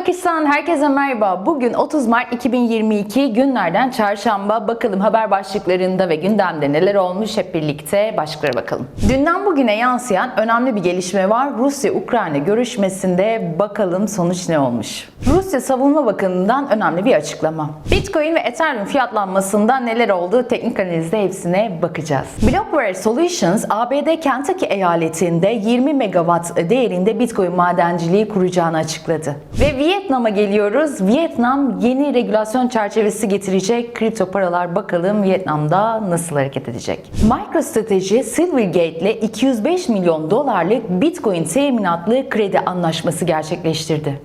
Bakistan herkese merhaba. Bugün 30 Mart 2022 günlerden çarşamba. Bakalım haber başlıklarında ve gündemde neler olmuş hep birlikte başlıklara bakalım. Dünden bugüne yansıyan önemli bir gelişme var. Rusya-Ukrayna görüşmesinde bakalım sonuç ne olmuş? Rusya Savunma Bakanı'ndan önemli bir açıklama. Bitcoin ve Ethereum fiyatlanmasında neler oldu? Teknik analizde hepsine bakacağız. Blockware Solutions ABD Kentucky eyaletinde 20 megawatt değerinde Bitcoin madenciliği kuracağını açıkladı. Ve Vietnam'a geliyoruz. Vietnam yeni regülasyon çerçevesi getirecek. Kripto paralar bakalım Vietnam'da nasıl hareket edecek? MicroStrategy Silvergate ile 205 milyon dolarlık Bitcoin teminatlı kredi anlaşması gerçekleştirdi.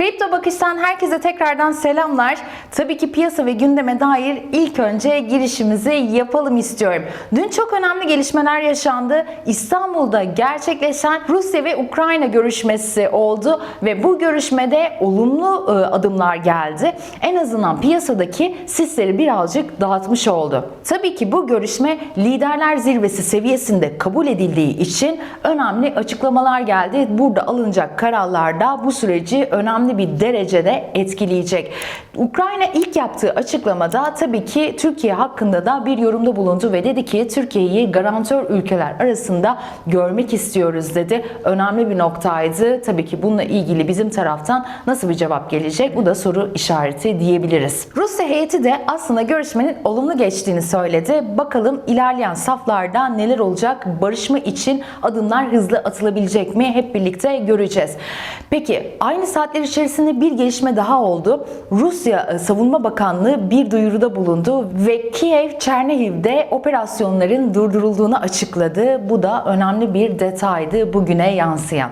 Kripto Bakış'tan herkese tekrardan selamlar. Tabii ki piyasa ve gündeme dair ilk önce girişimizi yapalım istiyorum. Dün çok önemli gelişmeler yaşandı. İstanbul'da gerçekleşen Rusya ve Ukrayna görüşmesi oldu ve bu görüşmede olumlu e, adımlar geldi. En azından piyasadaki sisleri birazcık dağıtmış oldu. Tabii ki bu görüşme liderler zirvesi seviyesinde kabul edildiği için önemli açıklamalar geldi. Burada alınacak kararlar da bu süreci önemli bir derecede etkileyecek. Ukrayna ilk yaptığı açıklamada tabii ki Türkiye hakkında da bir yorumda bulundu ve dedi ki Türkiye'yi garantör ülkeler arasında görmek istiyoruz dedi. Önemli bir noktaydı. Tabii ki bununla ilgili bizim taraftan nasıl bir cevap gelecek? Bu da soru işareti diyebiliriz. Rusya heyeti de aslında görüşmenin olumlu geçtiğini söyledi. Bakalım ilerleyen saflarda neler olacak? Barışma için adımlar hızlı atılabilecek mi? Hep birlikte göreceğiz. Peki aynı saatler içerisinde bir gelişme daha oldu. Rusya e, Savunma Bakanlığı bir duyuruda bulundu ve Kiev Çernihiv'de operasyonların durdurulduğunu açıkladı. Bu da önemli bir detaydı bugüne yansıyan.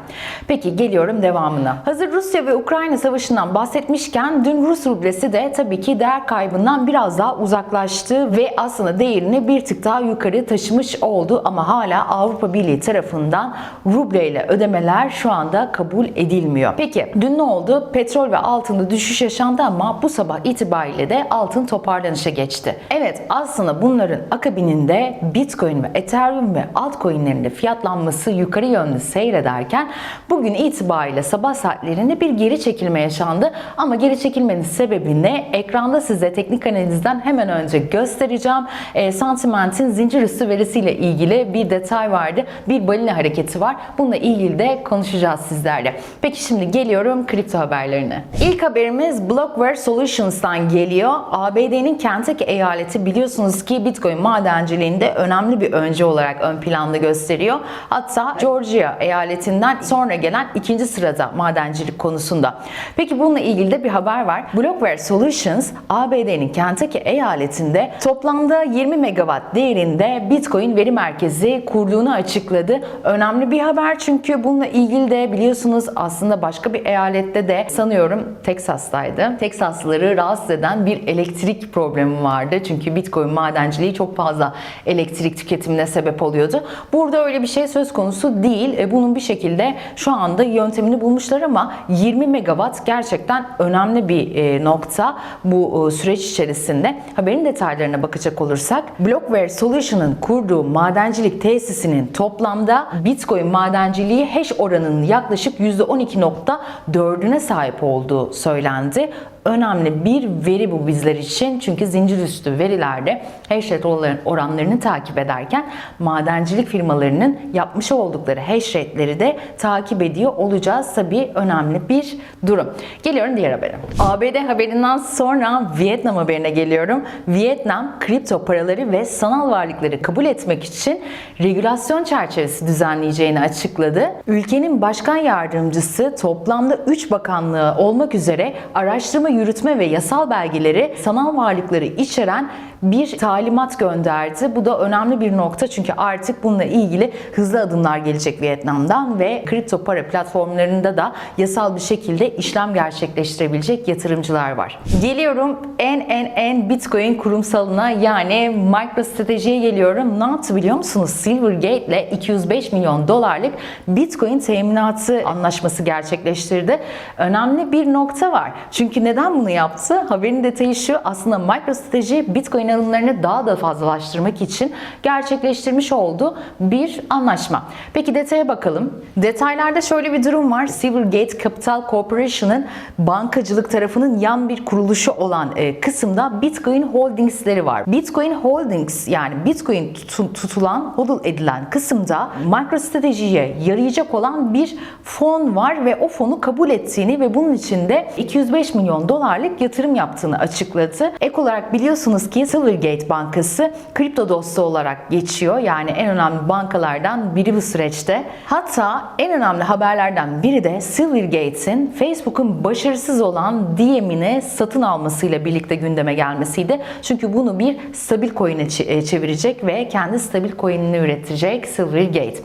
Peki geliyorum devamına. Hazır Rusya ve Ukrayna savaşından bahsetmişken dün Rus rublesi de tabii ki değer kaybından biraz daha uzaklaştı ve aslında değerini bir tık daha yukarı taşımış oldu ama hala Avrupa Birliği tarafından rubleyle ödemeler şu anda kabul edilmiyor. Peki dün ne oldu? Petrol ve altında düşüş yaşandı ama bu sabah itibariyle de altın toparlanışa geçti. Evet aslında bunların akabininde Bitcoin ve Ethereum ve altcoin'lerin de fiyatlanması yukarı yönlü seyrederken bugün itibariyle sabah saatlerinde bir geri çekilme yaşandı. Ama geri çekilmenin sebebi ne? Ekranda size teknik analizden hemen önce göstereceğim. E, Sentiment'in zincir üstü verisiyle ilgili bir detay vardı. Bir balina hareketi var. Bununla ilgili de konuşacağız sizlerle. Peki şimdi geliyorum kripto haberlerine. İlk haberimiz Blockware Solutions'tan geliyor. ABD'nin Kentucky eyaleti biliyorsunuz ki Bitcoin madenciliğinde önemli bir öncü olarak ön planda gösteriyor. Hatta Georgia eyaletinden sonra gelen ikinci sırada madencilik konusunda. Peki bununla ilgili de bir haber var. Blockware Solutions ABD'nin Kentucky eyaletinde toplamda 20 megawatt değerinde Bitcoin veri merkezi kurduğunu açıkladı. Önemli bir haber çünkü bununla ilgili de biliyorsunuz aslında başka bir eyalette de sanıyorum Teksas'taydı. Teksaslıları rahatsız eden bir elektrik problemi vardı. Çünkü Bitcoin madenciliği çok fazla elektrik tüketimine sebep oluyordu. Burada öyle bir şey söz konusu değil. E, Bunun bir şekilde şu anda yöntemini bulmuşlar ama 20 megawatt gerçekten önemli bir e, nokta bu e, süreç içerisinde. Haberin detaylarına bakacak olursak Blockware Solution'ın kurduğu madencilik tesisinin toplamda Bitcoin madenciliği hash oranının yaklaşık %12.4'üne sahip olduğu söylendi önemli bir veri bu bizler için. Çünkü zincir üstü verilerde hash rate oranlarını takip ederken madencilik firmalarının yapmış oldukları hash rate'leri de takip ediyor olacağız. Tabii önemli bir durum. Geliyorum diğer habere. ABD haberinden sonra Vietnam haberine geliyorum. Vietnam kripto paraları ve sanal varlıkları kabul etmek için regülasyon çerçevesi düzenleyeceğini açıkladı. Ülkenin başkan yardımcısı toplamda 3 bakanlığı olmak üzere araştırma yürütme ve yasal belgeleri sanal varlıkları içeren bir talimat gönderdi. Bu da önemli bir nokta çünkü artık bununla ilgili hızlı adımlar gelecek Vietnam'dan ve kripto para platformlarında da yasal bir şekilde işlem gerçekleştirebilecek yatırımcılar var. Geliyorum en en en Bitcoin kurumsalına yani MicroStrategy'ye geliyorum. Ne yaptı biliyor musunuz? Silvergate ile 205 milyon dolarlık Bitcoin teminatı anlaşması gerçekleştirdi. Önemli bir nokta var. Çünkü neden neden bunu yaptı? Haberin detayı şu aslında MicroStrategy Bitcoin alımlarını daha da fazlalaştırmak için gerçekleştirmiş olduğu bir anlaşma. Peki detaya bakalım. Detaylarda şöyle bir durum var. Silvergate Capital Corporation'ın bankacılık tarafının yan bir kuruluşu olan e, kısımda Bitcoin Holdings'leri var. Bitcoin Holdings yani Bitcoin tutu- tutulan, hodl edilen kısımda MicroStrategy'ye yarayacak olan bir fon var ve o fonu kabul ettiğini ve bunun için de 205 milyon dolarlık yatırım yaptığını açıkladı. Ek olarak biliyorsunuz ki Silvergate Bankası kripto dostu olarak geçiyor. Yani en önemli bankalardan biri bu süreçte. Hatta en önemli haberlerden biri de Silvergate'in Facebook'un başarısız olan DM'ini satın almasıyla birlikte gündeme gelmesiydi. Çünkü bunu bir stabil coin'e e, çevirecek ve kendi stabil coin'ini üretecek Silvergate.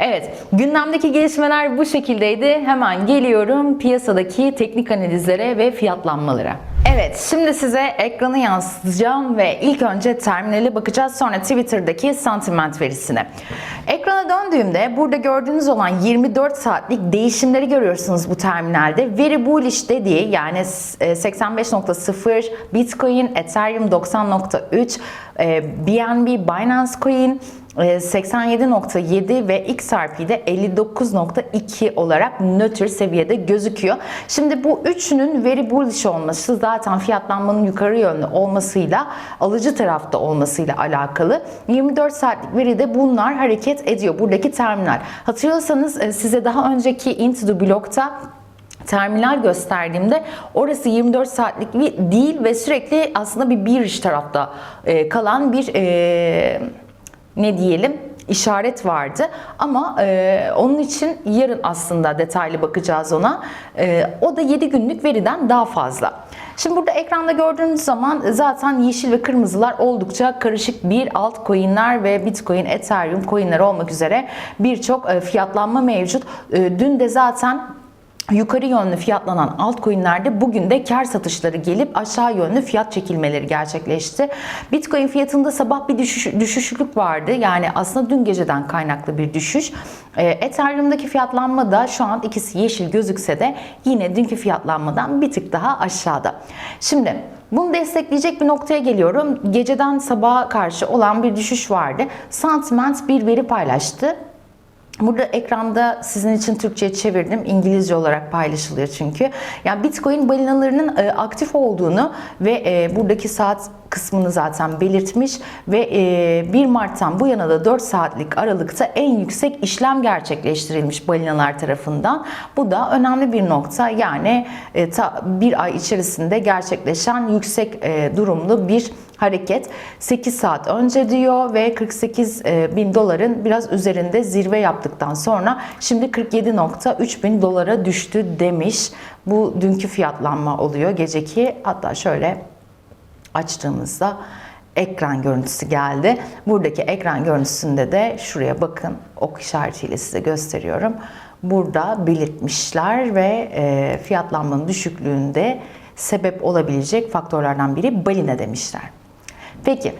Evet, gündemdeki gelişmeler bu şekildeydi. Hemen geliyorum piyasadaki teknik analizlere ve fiyatlanmalara. Evet, şimdi size ekranı yansıtacağım ve ilk önce terminale bakacağız sonra Twitter'daki sentiment verisine. Ekrana döndüğümde burada gördüğünüz olan 24 saatlik değişimleri görüyorsunuz bu terminalde. Veri bullish dediği yani e, 85.0 Bitcoin, Ethereum 90.3, e, BNB, Binance Coin, e, 87.7 ve XRP'de 59.2 olarak nötr seviyede gözüküyor. Şimdi bu üçünün veri bullish olması zaten fiyatlanmanın yukarı yönlü olmasıyla alıcı tarafta olmasıyla alakalı. 24 saatlik veride bunlar hareket ediyor. Buradaki terminal. Hatırlıyorsanız e, size daha önceki Into the Block'ta terminal gösterdiğimde orası 24 saatlik değil ve sürekli aslında bir bir iş tarafta e, kalan bir e, ne diyelim işaret vardı ama e, onun için yarın aslında detaylı bakacağız ona. E, o da 7 günlük veriden daha fazla. Şimdi burada ekranda gördüğünüz zaman zaten yeşil ve kırmızılar oldukça karışık bir altcoin'ler ve Bitcoin, Ethereum coin'ler olmak üzere birçok e, fiyatlanma mevcut. E, dün de zaten yukarı yönlü fiyatlanan altcoin'lerde bugün de kar satışları gelip aşağı yönlü fiyat çekilmeleri gerçekleşti. Bitcoin fiyatında sabah bir düşüş, düşüşlük vardı. Yani aslında dün geceden kaynaklı bir düşüş. Ee, Ethereum'daki fiyatlanma da şu an ikisi yeşil gözükse de yine dünkü fiyatlanmadan bir tık daha aşağıda. Şimdi bunu destekleyecek bir noktaya geliyorum. Geceden sabaha karşı olan bir düşüş vardı. Sentiment bir veri paylaştı. Burada ekranda sizin için Türkçe'ye çevirdim. İngilizce olarak paylaşılıyor çünkü. Yani Bitcoin balinalarının e, aktif olduğunu ve e, buradaki saat kısmını zaten belirtmiş ve e, 1 Mart'tan bu yana da 4 saatlik aralıkta en yüksek işlem gerçekleştirilmiş balinalar tarafından. Bu da önemli bir nokta. Yani e, bir ay içerisinde gerçekleşen yüksek e, durumlu bir hareket 8 saat önce diyor ve 48 e, bin doların biraz üzerinde zirve yaptıktan sonra şimdi 47.3 bin dolara düştü demiş. Bu dünkü fiyatlanma oluyor geceki hatta şöyle açtığımızda ekran görüntüsü geldi. Buradaki ekran görüntüsünde de şuraya bakın ok işaretiyle size gösteriyorum. Burada belirtmişler ve e, fiyatlanmanın düşüklüğünde sebep olabilecek faktörlerden biri balina demişler. Peki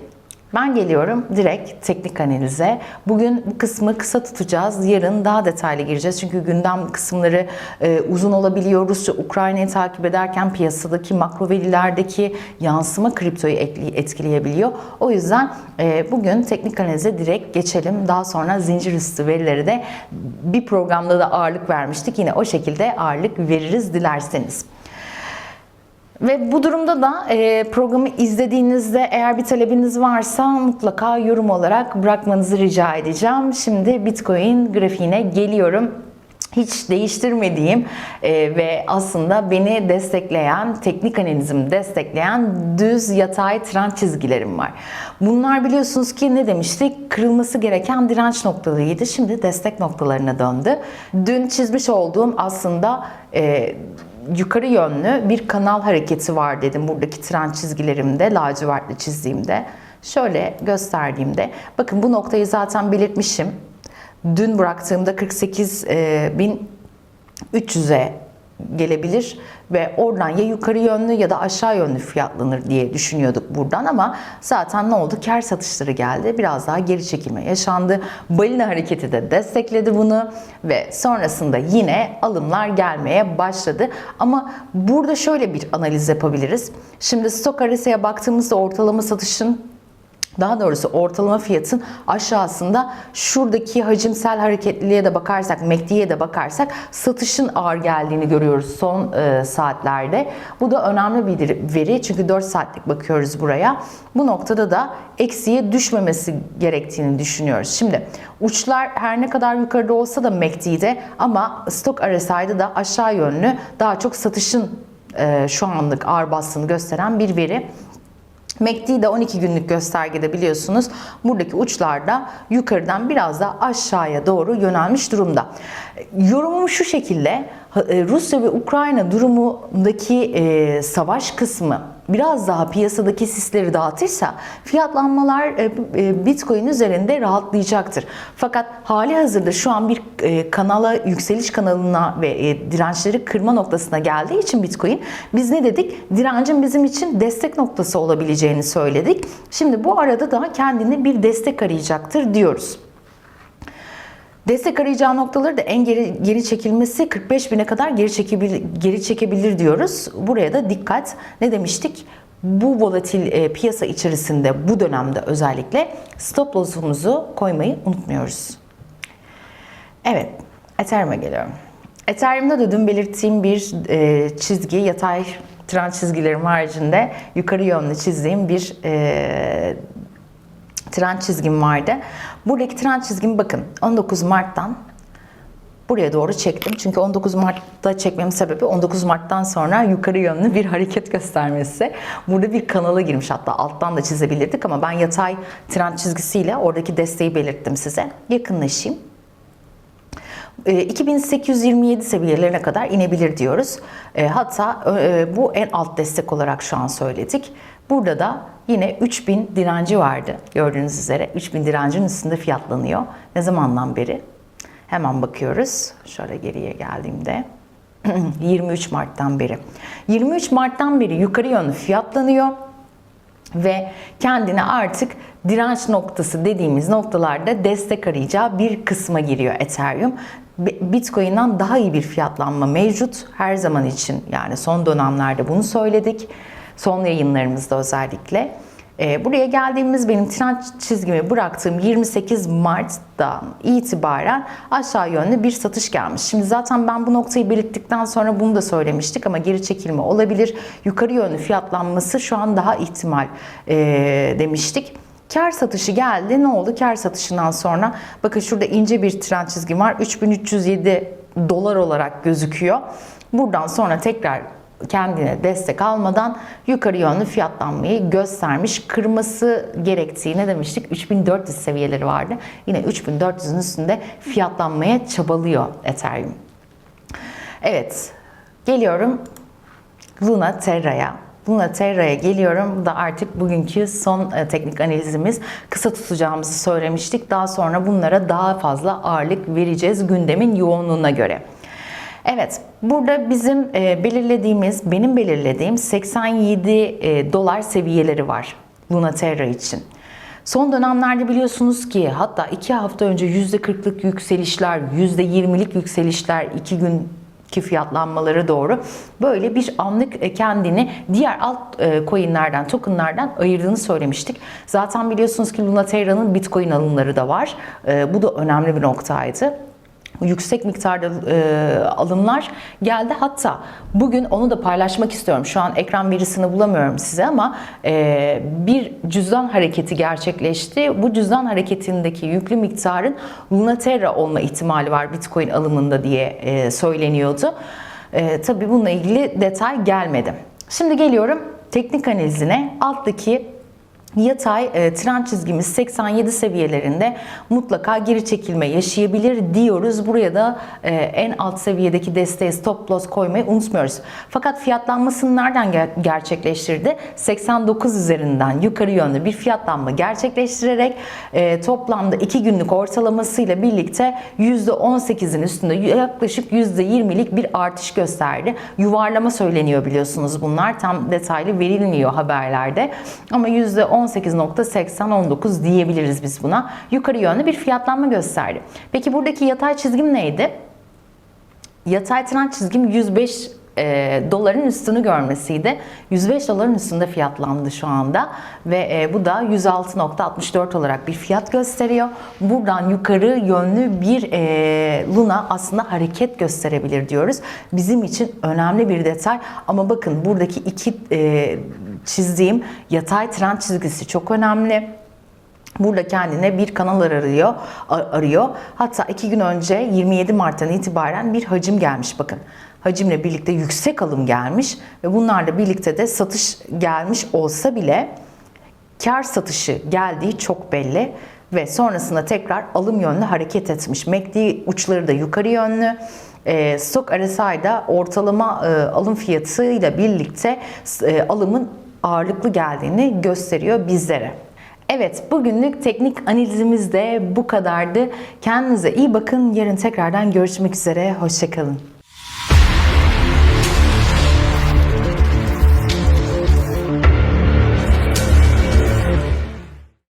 ben geliyorum direkt teknik analize. Bugün bu kısmı kısa tutacağız. Yarın daha detaylı gireceğiz. Çünkü gündem kısımları e, uzun olabiliyor. Rusya Ukrayna'yı takip ederken piyasadaki makro verilerdeki yansıma kriptoyu etkileyebiliyor. O yüzden e, bugün teknik analize direkt geçelim. Daha sonra zincir üstü verileri de bir programda da ağırlık vermiştik. Yine o şekilde ağırlık veririz dilerseniz. Ve bu durumda da e, programı izlediğinizde eğer bir talebiniz varsa mutlaka yorum olarak bırakmanızı rica edeceğim. Şimdi Bitcoin grafiğine geliyorum hiç değiştirmediğim e, ve aslında beni destekleyen, teknik analizimi destekleyen düz yatay trend çizgilerim var. Bunlar biliyorsunuz ki ne demiştik? Kırılması gereken direnç noktalarıydı. Şimdi destek noktalarına döndü. Dün çizmiş olduğum aslında e, yukarı yönlü bir kanal hareketi var dedim buradaki trend çizgilerimde, lacivertli çizdiğimde. Şöyle gösterdiğimde, bakın bu noktayı zaten belirtmişim. Dün bıraktığımda 48 bin 300'e gelebilir ve oradan ya yukarı yönlü ya da aşağı yönlü fiyatlanır diye düşünüyorduk buradan ama zaten ne oldu? Kar satışları geldi. Biraz daha geri çekilme yaşandı. Balina hareketi de destekledi bunu ve sonrasında yine alımlar gelmeye başladı. Ama burada şöyle bir analiz yapabiliriz. Şimdi stok haritaya baktığımızda ortalama satışın daha doğrusu ortalama fiyatın aşağısında şuradaki hacimsel hareketliliğe de bakarsak, MACD'ye de bakarsak satışın ağır geldiğini görüyoruz son e, saatlerde. Bu da önemli bir veri çünkü 4 saatlik bakıyoruz buraya. Bu noktada da eksiye düşmemesi gerektiğini düşünüyoruz. Şimdi uçlar her ne kadar yukarıda olsa da MACD'de ama stok RSI'de de aşağı yönlü daha çok satışın e, şu anlık ağır bastığını gösteren bir veri. MACD de 12 günlük göstergede biliyorsunuz buradaki uçlarda yukarıdan biraz da aşağıya doğru yönelmiş durumda. Yorumum şu şekilde Rusya ve Ukrayna durumundaki e, savaş kısmı biraz daha piyasadaki sisleri dağıtırsa fiyatlanmalar e, e, Bitcoin üzerinde rahatlayacaktır. Fakat hali hazırda şu an bir e, kanala yükseliş kanalına ve dirençleri kırma noktasına geldiği için Bitcoin biz ne dedik? Direncin bizim için destek noktası olabileceğini söyledik. Şimdi bu arada da kendine bir destek arayacaktır diyoruz. Destek arayacağı noktaları da en geri, geri çekilmesi 45 bine kadar geri çekebilir, geri çekebilir diyoruz. Buraya da dikkat. Ne demiştik? Bu volatil e, piyasa içerisinde bu dönemde özellikle stop loss'umuzu koymayı unutmuyoruz. Evet, Ethereum'a geliyorum. Ethereum'da da dün belirttiğim bir e, çizgi, yatay trend çizgilerim haricinde yukarı yönlü çizdiğim bir e, trend çizgim vardı. Buradaki trend çizgimi bakın 19 Mart'tan buraya doğru çektim. Çünkü 19 Mart'ta çekmemin sebebi 19 Mart'tan sonra yukarı yönlü bir hareket göstermesi. Burada bir kanala girmiş hatta alttan da çizebilirdik ama ben yatay trend çizgisiyle oradaki desteği belirttim size. Yakınlaşayım. 2827 seviyelerine kadar inebilir diyoruz. Hatta bu en alt destek olarak şu an söyledik. Burada da yine 3000 direnci vardı. Gördüğünüz üzere 3000 direncin üstünde fiyatlanıyor. Ne zamandan beri? Hemen bakıyoruz. Şöyle geriye geldiğimde 23 Mart'tan beri. 23 Mart'tan beri yukarı yönlü fiyatlanıyor ve kendine artık direnç noktası dediğimiz noktalarda destek arayacağı bir kısma giriyor Ethereum. Bitcoin'den daha iyi bir fiyatlanma mevcut her zaman için yani son dönemlerde bunu söyledik. Son yayınlarımızda özellikle. Buraya geldiğimiz benim trend çizgimi bıraktığım 28 Mart'tan itibaren aşağı yönlü bir satış gelmiş. Şimdi zaten ben bu noktayı belirttikten sonra bunu da söylemiştik ama geri çekilme olabilir. Yukarı yönlü fiyatlanması şu an daha ihtimal e, demiştik. Kar satışı geldi. Ne oldu? Kar satışından sonra bakın şurada ince bir trend çizgim var. 3307 dolar olarak gözüküyor. Buradan sonra tekrar kendine destek almadan yukarı yönlü fiyatlanmayı göstermiş. Kırması gerektiği ne demiştik? 3400 seviyeleri vardı. Yine 3400'ün üstünde fiyatlanmaya çabalıyor Ethereum. Evet, geliyorum Luna Terra'ya. Luna Terra'ya geliyorum. Bu da artık bugünkü son e, teknik analizimiz. Kısa tutacağımızı söylemiştik. Daha sonra bunlara daha fazla ağırlık vereceğiz gündemin yoğunluğuna göre. Evet, burada bizim e, belirlediğimiz, benim belirlediğim 87 e, dolar seviyeleri var Luna Terra için. Son dönemlerde biliyorsunuz ki hatta 2 hafta önce %40'lık yükselişler, %20'lik yükselişler 2 gün ki fiyatlanmaları doğru böyle bir anlık kendini diğer alt e, coinlerden, tokenlardan ayırdığını söylemiştik. Zaten biliyorsunuz ki Luna Terra'nın Bitcoin alımları da var. E, bu da önemli bir noktaydı yüksek miktarda e, alımlar geldi. Hatta bugün onu da paylaşmak istiyorum. Şu an ekran verisini bulamıyorum size ama e, bir cüzdan hareketi gerçekleşti. Bu cüzdan hareketindeki yüklü miktarın Lunaterra olma ihtimali var Bitcoin alımında diye e, söyleniyordu. E, tabii bununla ilgili detay gelmedi. Şimdi geliyorum teknik analizine. Alttaki Yatay e, trend çizgimiz 87 seviyelerinde mutlaka geri çekilme yaşayabilir diyoruz. Buraya da e, en alt seviyedeki desteğe stop loss koymayı unutmuyoruz. Fakat fiyatlanmasını nereden ger- gerçekleştirdi? 89 üzerinden yukarı yönlü bir fiyatlanma gerçekleştirerek e, toplamda 2 günlük ortalamasıyla birlikte %18'in üstünde yaklaşık %20'lik bir artış gösterdi. Yuvarlama söyleniyor biliyorsunuz bunlar. Tam detaylı verilmiyor haberlerde. Ama %18.80-19 diyebiliriz biz buna. Yukarı yönlü bir fiyatlanma gösterdi. Peki buradaki yatay çizgim neydi? Yatay trend çizgim 105 e, doların üstünü görmesiydi. 105 doların üstünde fiyatlandı şu anda ve e, bu da 106.64 olarak bir fiyat gösteriyor. Buradan yukarı yönlü bir e, Luna aslında hareket gösterebilir diyoruz. Bizim için önemli bir detay ama bakın buradaki iki e, çizdiğim yatay trend çizgisi çok önemli. Burada kendine bir kanal arıyor, arıyor. Hatta iki gün önce 27 Mart'tan itibaren bir hacim gelmiş bakın. Hacimle birlikte yüksek alım gelmiş ve bunlarla birlikte de satış gelmiş olsa bile kar satışı geldiği çok belli ve sonrasında tekrar alım yönlü hareket etmiş. MACD uçları da yukarı yönlü. E, Stok RSI'da ortalama e, alım fiyatıyla birlikte e, alımın ağırlıklı geldiğini gösteriyor bizlere. Evet, bugünlük teknik analizimiz de bu kadardı. Kendinize iyi bakın. Yarın tekrardan görüşmek üzere. Hoşçakalın.